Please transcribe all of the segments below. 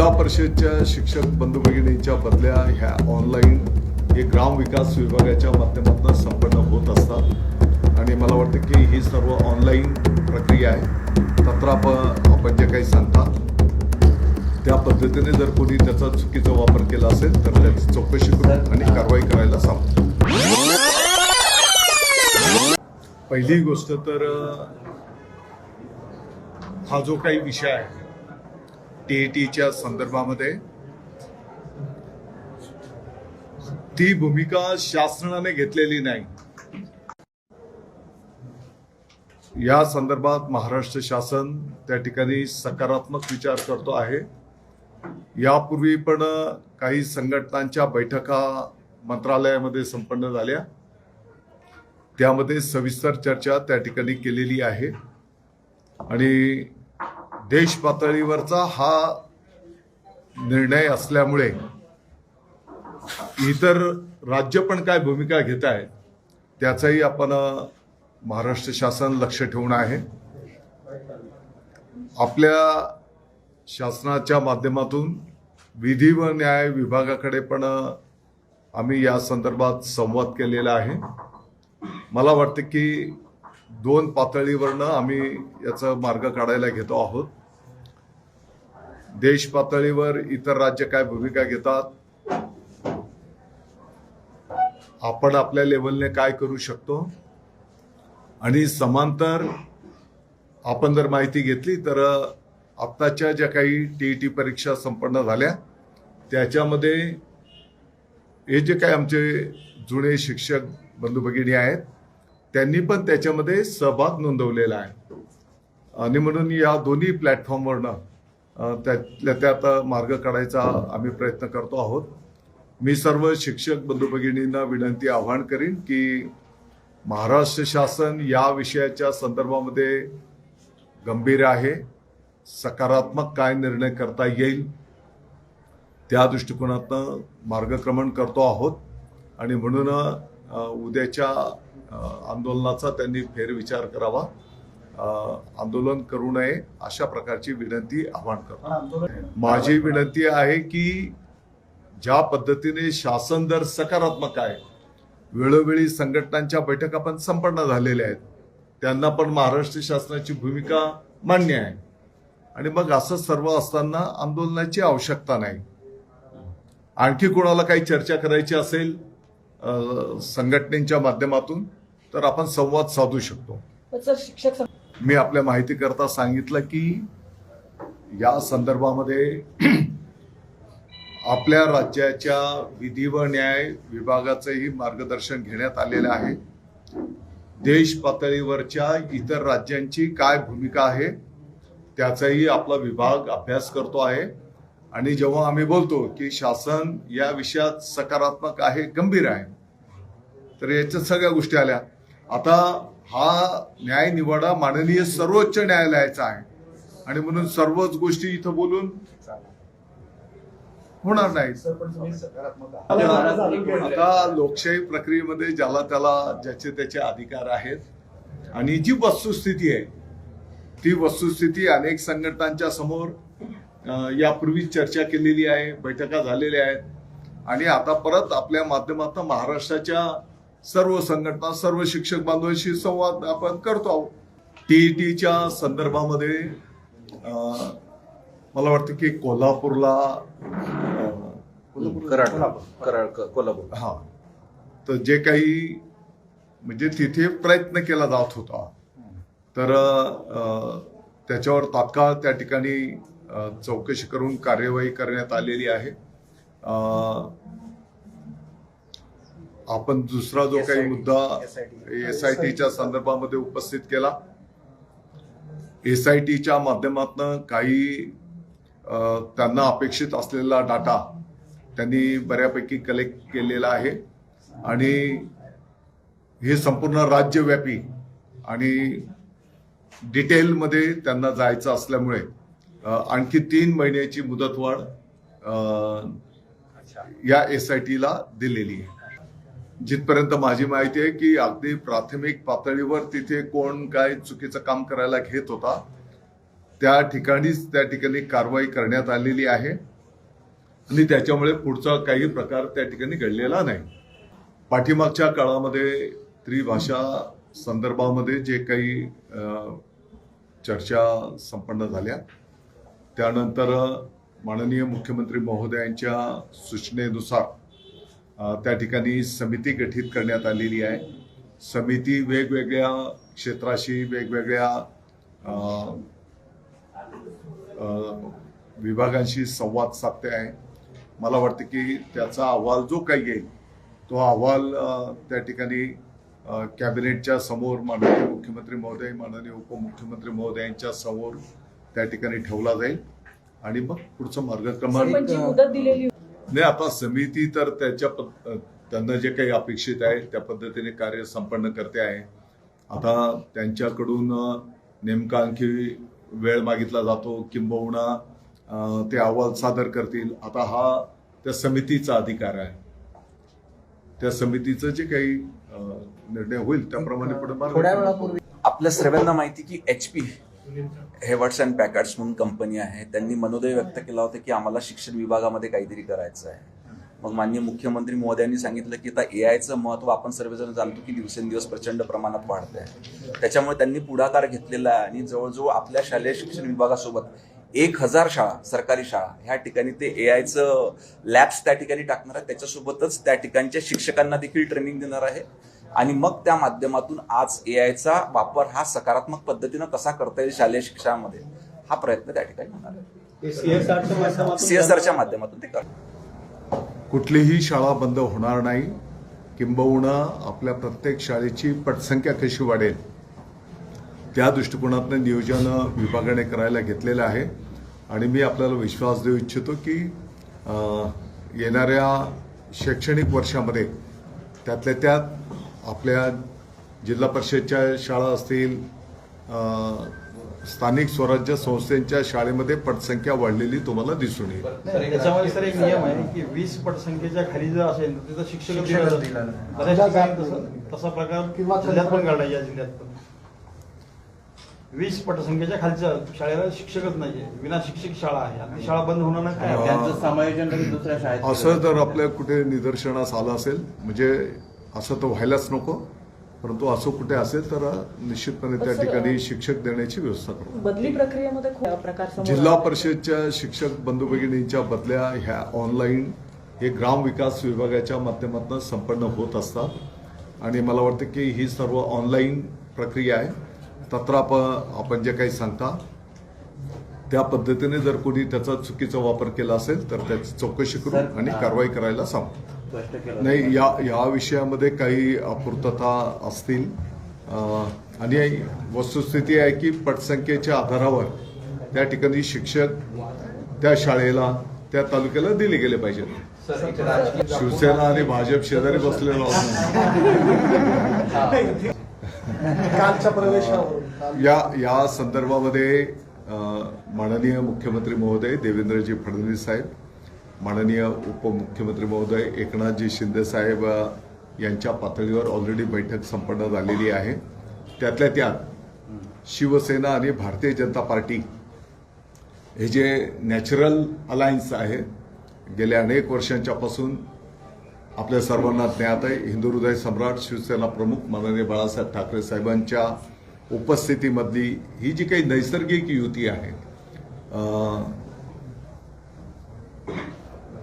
जिल्हा परिषदच्या शिक्षक बंधू भगिनींच्या बदल्या ह्या ऑनलाईन हे ग्राम विकास विभागाच्या माध्यमातून संपन्न होत असतात. आणि मला वाटतं की ही सर्व ऑनलाईन प्रक्रिया आहे. तत्राप आपण जे काही सांगता त्या पद्धतीने जर कोणी त्याचा चुकीचा वापर केला असेल तर त्याची चौकशी करून आणि कारवाई करायला सांगतो. पहिली गोष्ट तर हा जो काही विषय आहे टीईटीच्या संदर्भामध्ये ती भूमिका शासनाने घेतलेली नाही. या संदर्भात महाराष्ट्र शासन त्या ठिकाणी सकारात्मक विचार करतो आहे. यापूर्वी पण काही संघटनांच्या बैठका मंत्रालयामध्ये संपन्न झाल्या. त्यामध्ये सविस्तर चर्चा त्या ठिकाणी केलेली आहे. आणि देश पातळीवरचा हा निर्णय असल्यामुळे इतर राज्य पण काय भूमिका घेत आहेत त्याचंही आपण महाराष्ट्र शासन लक्ष ठेवून आहे. आपल्या शासनाच्या माध्यमातून विधी व न्याय विभागाकडे पण आम्ही या संदर्भात संवाद केलेला आहे. मला वाटतं की दोन पातळीवरनं आम्ही याचा मार्ग काढायला घेतो आहोत. देश पातळीवर इतर राज्य काय भूमिका घेतात? आपण आपल्या लेवलने काय करू शकतो? आणि समांतर आपण जर माहिती घेतली तर आत्ताच्या ज्या काही टी टी परीक्षा संपन्न झाल्या त्याच्यामध्ये हे जे काही आमचे जुने शिक्षक बंधू भगिनी आहेत त्यांनी पण त्याच्यामध्ये सहभाग नोंदवलेला आहे. आणि म्हणून या दोन्ही प्लॅटफॉर्मवरनं त्यातल्या त्यात मार्ग काढायचा आम्ही प्रयत्न करतो आहोत. मी सर्व शिक्षक बंधू भगिनींना विनंती आवाहन करीन की महाराष्ट्र शासन या विषयाच्या संदर्भामध्ये गंभीर आहे सकारात्मक काय निर्णय करता येईल त्या दृष्टिकोनातनं मार्गक्रमण करतो आहोत. आणि म्हणून उद्याच्या आंदोलनाचा त्यांनी फेरविचार करावा. आंदोलन करू नये अशा प्रकारची विनंती आवाहन करतो. माझी विनंती आहे की ज्या पद्धतीने शासन दर सकारात्मक आहे वेळोवेळी संघटनांच्या बैठका पण संपन्न झालेल्या आहेत त्यांना पण महाराष्ट्र शासनाची भूमिका मान्य आहे. आणि मग असं सर्व असताना आंदोलनाची आवश्यकता नाही. आणखी कोणाला काही चर्चा करायची असेल संघटनेच्या माध्यमातून तर आपण संवाद साधू शकतो. शिक्षक मी आपल्या माहिती करता सांगितलं की या संदर्भामध्ये आपल्या राज्याच्या विधी व न्याय विभागाचंही मार्गदर्शन घेण्यात आलेलं आहे. देश पातळीवरच्या इतर राज्यांची काय भूमिका आहे त्याचाही आपला विभाग अभ्यास करतो आहे. आणि जेव्हा आम्ही बोलतो की शासन या विषयात सकारात्मक आहे गंभीर आहे तर याच्यात सगळ्या गोष्टी आल्या. आता हा न्याय निवाडा माननीय सर्वोच्च न्यायालयाचा आहे. आणि म्हणून सर्वच गोष्टी इथं बोलून होणार नाही आता लोकशाही प्रक्रियेमध्ये ज्याला त्याला ज्याचे त्याचे अधिकार आहेत आणि जी वस्तुस्थिती आहे ती वस्तुस्थिती अनेक संघटनांच्या समोर यापूर्वी चर्चा केलेली आहे बैठका झालेल्या आहेत. आणि आता परत आपल्या माध्यमातून महाराष्ट्राच्या सर्व संघटना सर्व शिक्षक बांधवांशी संवाद आपण करतो आहोत. टीईटीच्या संदर्भामध्ये मला वाटतं की कोल्हापूरला अं, कराड. कराड क- कोल्हापूर. हा. तर जे काही म्हणजे तिथे प्रयत्न केला जात होता. तर त्याच्यावर तात्काळ त्या ठिकाणी चौकशी करून कार्यवाही करण्यात आलेली आहे. आपण दुसरा जो काही मुद्दा एस आय टीच्या संदर्भामध्ये उपस्थित केला एस आय टीच्या माध्यमातून काही त्यांना अपेक्षित असलेला डाटा त्यांनी बऱ्यापैकी कलेक्ट केलेला आहे. आणि हे संपूर्ण राज्यव्यापी आणि डिटेलमध्ये त्यांना जायचं असल्यामुळे आणखी तीन महिन्याची मुदतवाढ या एस आय टीला दिलेली आहे. जिथपर्यंत माझी माहिती आहे की अगदी प्राथमिक पातळीवर तिथे कोण काय चुकीचं काम करायला घेत होता त्या ठिकाणीच त्या ठिकाणी कारवाई करण्यात आलेली आहे. आणि त्याच्यामुळे पुढचा काही प्रकार त्या ठिकाणी घडलेला नाही. पाठीमागच्या काळामध्ये त्रिभाषा संदर्भामध्ये जे काही चर्चा संपन्न झाल्या. त्यानंतर माननीय मुख्यमंत्री महोदयांच्या सूचनेनुसार त्या ठिकाणी समिती गठीत करण्यात आलेली आहे. समिती वेगवेगळ्या क्षेत्राशी वेगवेगळ्या विभागांशी संवाद साधते आहे. मला वाटतं की त्याचा अहवाल जो काही येईल तो अहवाल त्या ठिकाणी कॅबिनेटच्या समोर माननीय मुख्यमंत्री महोदय माननीय उपमुख्यमंत्री महोदयांच्या समोर त्या ठिकाणी ठेवला जाईल. आणि मग पुढचं मार्गक्रमण नाही आता समिती तर त्याच्या त्यांना जे काही अपेक्षित आहे त्या पद्धतीने कार्य संपन्न करते आहे. आता त्यांच्याकडून नेमका आणखी वेळ मागितला जातो किंबहुना ते अहवाल सादर करतील. आता हा त्या समितीचा अधिकार आहे. त्या समितीचं जे काही निर्णय होईल त्याप्रमाणे पुढे थोड्या वेळापूर्वी आपल्या सर्वांना माहिती की H P Hewletts and Packards म्हणून कंपनी आहे. त्यांनी मनोदय व्यक्त केला होता की आम्हाला शिक्षण विभागामध्ये काहीतरी करायचं आहे. मग माननीय मुख्यमंत्री महोदयांनी सांगितलं की आता ए आयचं महत्त्व आपण सर्वजण जाणतो की दिवसेंदिवस प्रचंड प्रमाणात वाढत आहे त्याच्यामुळे त्यांनी पुढाकार घेतलेला आहे आणि जवळजवळ आपल्या शालेय शिक्षण विभागासोबत एक हजार शाळा सरकारी शाळा ह्या ठिकाणी ते ए आयचं लॅब्स त्या ठिकाणी टाकणार आहे त्याच्यासोबतच त्या ठिकाणच्या शिक्षकांना देखील ट्रेनिंग देणार आहे. आणि मग त्या माध्यमातून आज ए आयचा वापर हा सकारात्मक पद्धतीनं कसा करता येईल शालेय शिक्षणामध्ये हा प्रयत्न त्या ठिकाणी होणार आहे. सीएसआरच्या माध्यमातून ते करणार कुठलीही शाळा बंद होणार नाही. किंबहुना आपल्या प्रत्येक शाळेची पटसंख्या कशी वाढेल त्या दृष्टिकोनातनं नियोजन विभागाने करायला घेतलेलं आहे. आणि मी आपल्याला विश्वास देऊ इच्छितो की येणाऱ्या शैक्षणिक वर्षामध्ये त्यातल्या त्यात आपल्या जिल्हा परिषदच्या शाळा असतील स्थानिक स्वराज्य संस्थेच्या शाळेमध्ये पटसंख्या वाढलेली तुम्हाला दिसून येईल. नाही, त्याच्यामध्ये सर एक नियम आहे की वीस पटसंख्येच्या खाली जर असेल तर तिथं शिक्षक दिला तसं तसा? प्रकार किंवा जिल्ह्यात पण घडला या जिल्ह्यात पण. वीस पटसंख्येच्या खालच्या शाळेला शिक्षकच नाहीये. विना शिक्षक शाळा आहे. आणि ती शाळा बंद होणार नाही. त्यांचं समायोजन लगेच दुसऱ्या शाळेत असं जर आपल्या कुठे निदर्शनास आलं असेल म्हणजे असं तर व्हायलाच नको. परंतु असं कुठे असेल तर निश्चितपणे त्या ठिकाणी शिक्षक देण्याची व्यवस्था करू. बदली प्रक्रियेमध्ये खूप प्रकार समोर जिल्हा. परिषदच्या शिक्षक बंधू भगिनींच्या बदल्या ह्या ऑनलाईन हे ग्राम विकास विभागाच्या माध्यमातून संपन्न होत असतात. आणि मला वाटतं की ही सर्व ऑनलाईन प्रक्रिया आहे. तत्राप आपण जे काही सांगता त्या पद्धतीने जर कोणी त्याचा चुकीचा वापर केला असेल तर त्याची चौकशी करू आणि कारवाई करायला सांगू. स्पष्ट केलं नाही या या विषयामध्ये काही अपूर्तता असतील. आणि वस्तुस्थिती आहे की पटसंख्येच्या आधारावर त्या ठिकाणी शिक्षक त्या शाळेला त्या तालुक्याला दिले गेले पाहिजेत. शिवसेना आणि भाजप शेजारी बसलेलो या या संदर्भामध्ये माननीय मुख्यमंत्री महोदय देवेंद्रजी फडणवीस साहेब माननीय उपमुख्यमंत्री महोदय एकनाथजी शिंदेसाहेब यांच्या पातळीवर ऑलरेडी बैठक संपन्न झालेली आहे. त्यातल्या त्यात शिवसेना आणि भारतीय जनता पार्टी हे जे नॅचरल अलायन्स आहे गेल्या अनेक वर्षांच्यापासून आपल्या सर्वांना ज्ञात आहे. हिंदू हृदय सम्राट शिवसेना प्रमुख माननीय बाळासाहेब ठाकरे साहेबांच्या उपस्थितीमधली ही जी काही नैसर्गिक युती आहे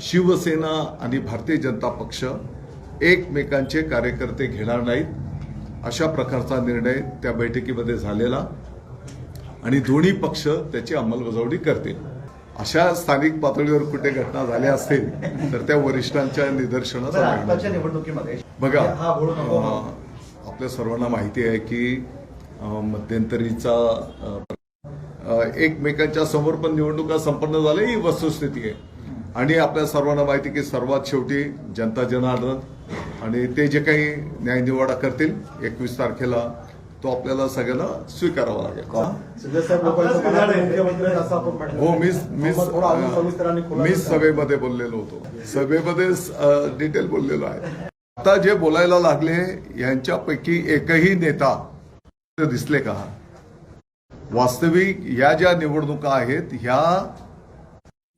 शिवसेना आणि भारतीय जनता पक्ष एकमेकांचे कार्यकर्ते घेणार नाहीत. अशा प्रकारचा निर्णय त्या बैठकीमध्ये झालेला आणि दोन्ही पक्ष त्याची अंमलबजावणी करतील. अशा स्थानिक पातळीवर कुठे घटना झाल्या असतील तर त्या वरिष्ठांच्या निदर्शनास बघा आपल्या सर्वांना माहिती आहे की मध्यंतरीचा एकमेकांच्या समोर पण निवडणुका संपन्न झाल्या ही वस्तुस्थिती आहे. आणि आपल्या सर्वांना माहिती की सर्वात शेवटी जनता जनार्दन आणि ते जे काही न्यायनिवाडा करतील एकवीस तारखेला तो आपल्याला सगळ्यांना स्वीकारावा लागेल. हो करा. सभेमध्ये बोललेलो होतो. सभेमध्ये डिटेल बोललेलो आहे. आता जे बोलायला लागले यांच्यापैकी एकही नेता दिसले का? वास्तविक या ज्या निवडणुका आहेत ह्या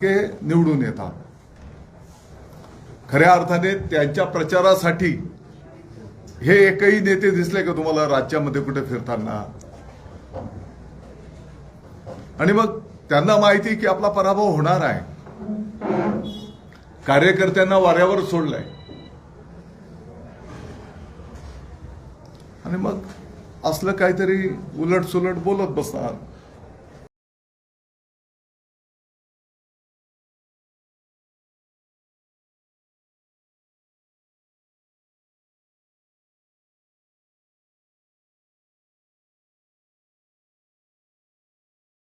निवडून येतात. खऱ्या अर्थाने त्यांच्या प्रचारासाठी हे एकही नेते दिसले का तुम्हाला राज्यामध्ये कुठे फिरताना? आणि मग त्यांना माहिती की आपला पराभव होणार आहे. कार्यकर्त्यांना वाऱ्यावर सोडलंय. आणि मग असलं काहीतरी उलट सुलट बोलत बसणार.